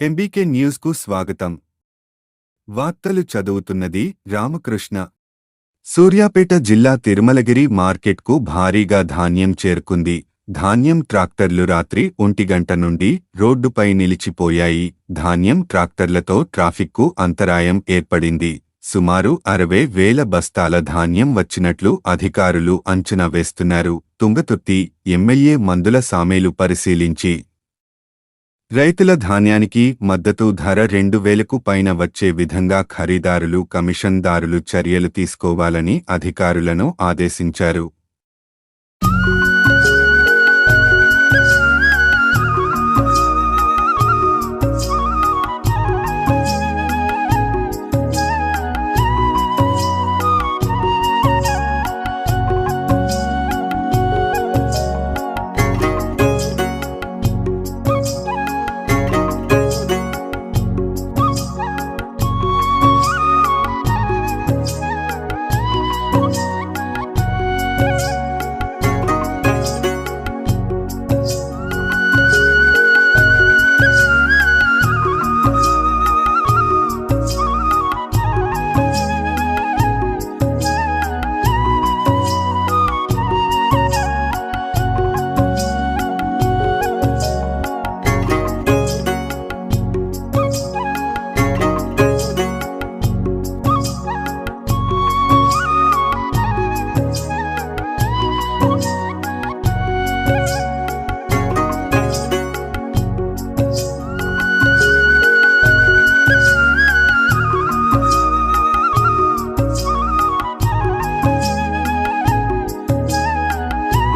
MBK న్యూస్కు స్వాగతం. వార్తలు చదువుతున్నది రామకృష్ణ. సూర్యాపేట జిల్లా తిరుమలగిరి మార్కెట్కు భారీగా ధాన్యం చేరుకుంది. ధాన్యం ట్రాక్టర్లు రాత్రి ఒంటిగంట నుండి రోడ్డుపై నిలిచిపోయాయి. ధాన్యం ట్రాక్టర్లతో ట్రాఫిక్కు అంతరాయం ఏర్పడింది. సుమారు అరవై వేల బస్తాల ధాన్యం వచ్చినట్లు అధికారులు అంచనా వేస్తున్నారు. తుంగతుర్తి ఎమ్మెల్యే మందుల సామేలు పరిశీలించి రైతుల ధాన్యానికి మద్దతు ధర రెండు వేలకు పైన వచ్చే విధంగా ఖరీదారులు కమిషన్దారులు చర్యలు తీసుకోవాలని అధికారులను ఆదేశించారు.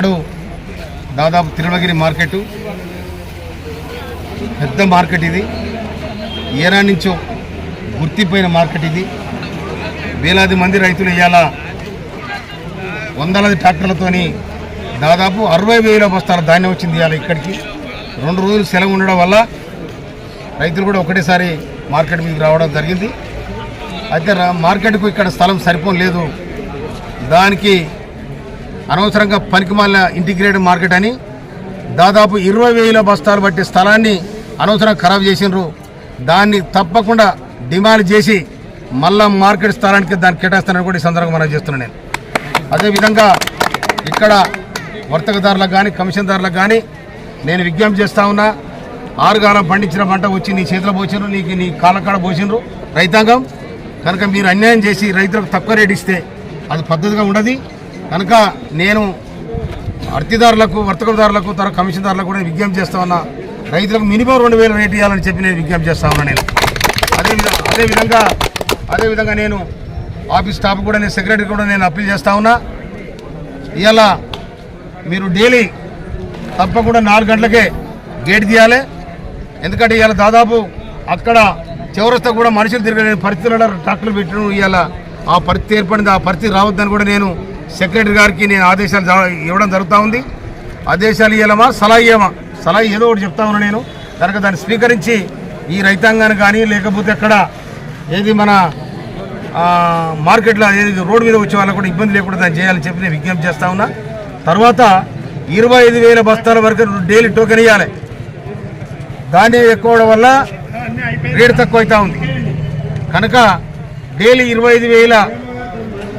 ఇప్పుడు దాదాపు తిరుమలగిరి మార్కెట్ పెద్ద మార్కెట్ ఇది. ఏనా నుంచో గుర్తిపోయిన మార్కెట్ ఇది. వేలాది మంది రైతులు ఇవాళ వందలాది ట్రాక్టర్లతోని దాదాపు అరవై వేల బస్తాల ధాన్యం వచ్చింది ఇవాళ ఇక్కడికి. రెండు రోజులు సెలవు ఉండడం వల్ల రైతులు కూడా ఒకటేసారి మార్కెట్ మీదకి రావడం జరిగింది. అయితే మార్కెట్కు ఇక్కడ స్థలం సరిపోలేదు. దానికి అనవసరంగా పనికిమాల ఇంటిగ్రేటెడ్ మార్కెట్ అని దాదాపు ఇరవై వేల బస్తాలు బట్టి స్థలాన్ని అనవసరంగా ఖరాబ్ చేసినారు దాన్ని తప్పకుండా డిమాండ్ చేసి మళ్ళా మార్కెట్ స్థలానికి దాన్ని కేటాయిస్తానని కూడా ఈ సందర్భంగా మనం చేస్తున్నాను నేను. అదేవిధంగా ఇక్కడ వర్తకదారులకు కానీ కమిషన్దారులకు కానీ నేను విజ్ఞప్తి చేస్తా ఉన్నా ఆరుగాలం పండించిన పంట వచ్చి నీ చేతిలో పోసినారు నీకు నీ కాళ్ళకాడ పోసినారు రైతాంగం. కనుక మీరు అన్యాయం చేసి రైతులకు తక్కువ రేటు ఇస్తే అది పద్ధతిగా ఉండదు. కనుక నేను అర్తిదారులకు వర్తకదారులకు తర్వాత కమిషన్దారులకు కూడా విజ్ఞప్తి చేస్తా ఉన్నా. రైతులకు మినిమం రెండు వేల రేటు ఇవ్వాలని చెప్పి నేను విజ్ఞప్తి చేస్తా ఉన్నా నేను. అదేవిధంగా అదేవిధంగా అదేవిధంగా నేను ఆఫీస్ స్టాఫ్ కూడా నేను సెక్రటరీ కూడా నేను అప్పీల్ చేస్తా ఉన్నా. ఇవాళ మీరు డైలీ తప్పకుండా నాలుగు గంటలకే గేట్ తీయాలి. ఎందుకంటే ఇవాళ దాదాపు అక్కడ చివరస్తా కూడా మనుషులు తిరగలేని పరిస్థితులలో ట్రాక్టర్లు పెట్టడం ఇవాళ ఆ పరిస్థితి ఏర్పడింది ఆ పరిస్థితి రావద్దని కూడా నేను సెక్రటరీ గారికి నేను ఆదేశాలు ఇవ్వడం జరుగుతూ ఉంది. ఆదేశాలు ఇవ్వమా సలహా ఇవ్వమా సలహా ఏదో ఒకటి చెప్తా ఉన్నా నేను. కనుక దాన్ని స్వీకరించి ఈ రైతాంగాన్ని కానీ లేకపోతే అక్కడ ఏది మన మార్కెట్లో ఏది రోడ్డు మీద వచ్చే వాళ్ళకు కూడా ఇబ్బంది లేకుండా దాన్ని చేయాలని చెప్పి నేను విజ్ఞప్తి చేస్తా ఉన్నా. తర్వాత ఇరవై ఐదు వేల బస్తాల వరకు డైలీ టోకెన్ ఇవ్వాలి ధాన్యం ఎక్కువ అవడం వల్ల రేటు తక్కువ అవుతూ ఉంది. కనుక డైలీ ఇరవై ఐదు వేల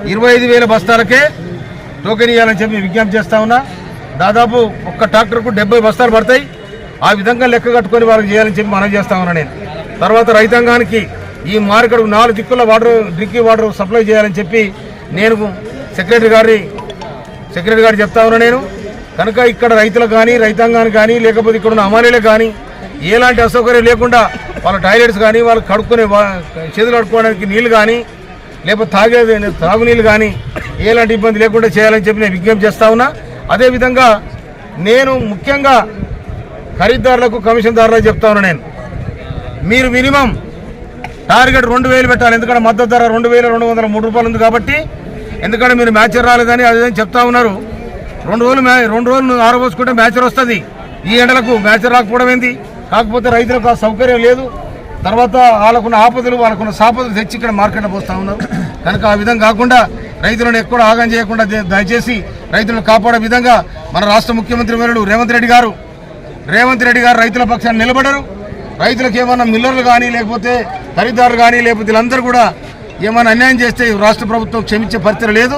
ఇరవై ఐదు వేల బస్తాలకే టోకెన్ ఇవ్వాలని చెప్పి విజ్ఞప్తి చేస్తా ఉన్నా. దాదాపు ఒక్క ట్రాక్టర్కు డెబ్బై బస్తాలు పడతాయి. ఆ విధంగా లెక్క కట్టుకొని వాళ్ళకి చేయాలని చెప్పి మనం చేస్తా ఉన్నా నేను. తర్వాత రైతాంగానికి ఈ మార్కెట్ నాలుగు దిక్కుల వాటర్ డ్రింకింగ్ వాటర్ సప్లై చేయాలని చెప్పి నేను సెక్రటరీ గారి సెక్రటరీ గారు చెప్తా ఉన్నా నేను. కనుక ఇక్కడ రైతులకు కానీ రైతాంగానికి కానీ లేకపోతే ఇక్కడ ఉన్న అమాలీలకు కానీ ఎలాంటి అసౌకర్యం లేకుండా వాళ్ళ టాయిలెట్స్ కానీ వాళ్ళు కడుక్కునే వా- చేతులు కడుక్కోవడానికి నీళ్ళు కానీ లేకపోతే తాగే తాగునీళ్ళు కానీ ఎలాంటి ఇబ్బంది లేకుండా చేయాలని చెప్పి నేను విజ్ఞప్తి చేస్తా ఉన్నా. అదేవిధంగా నేను ముఖ్యంగా ఖరీదారులకు కమిషన్దారులకు చెప్తా ఉన్నా నేను. మీరు మినిమం టార్గెట్ రెండు వేలు పెట్టాలి. ఎందుకంటే మద్దతు ధర రెండు వేల రెండు వందల మూడు రూపాయలు ఉంది కాబట్టి ఎందుకంటే మీరు మ్యాచర్ రాలేదని అదే చెప్తా ఉన్నారు. రెండు రోజులు మ్యా రెండు రోజులు ఆరబోసుకుంటే మ్యాచర్ వస్తుంది. ఈ ఎండలకు మ్యాచర్ రాకపోవడం ఏంది? కాకపోతే రైతులకు ఆ సౌకర్యం లేదు. తర్వాత వాళ్ళకున్న ఆపదలు వాళ్ళకున్న సాపదలు తెచ్చి ఇక్కడ మార్కెట్లో పోస్తూ ఉన్నారు. కనుక ఆ విధంగా కాకుండా రైతులను ఎక్కడ ఆగం చేయకుండా దయచేసి రైతులను కాపాడే విధంగా మన రాష్ట్ర ముఖ్యమంత్రి వర్యుడు రేవంత్ రెడ్డి గారు రేవంత్ రెడ్డి గారు రైతుల పక్షాన్ని నిలబడరు. రైతులకు ఏమన్నా మిల్లర్లు కానీ లేకపోతే ఖరీదారులు కానీ లేకపోతే వీళ్ళందరూ కూడా ఏమైనా అన్యాయం చేస్తే రాష్ట్ర ప్రభుత్వం క్షమించే పరిస్థితి లేదు.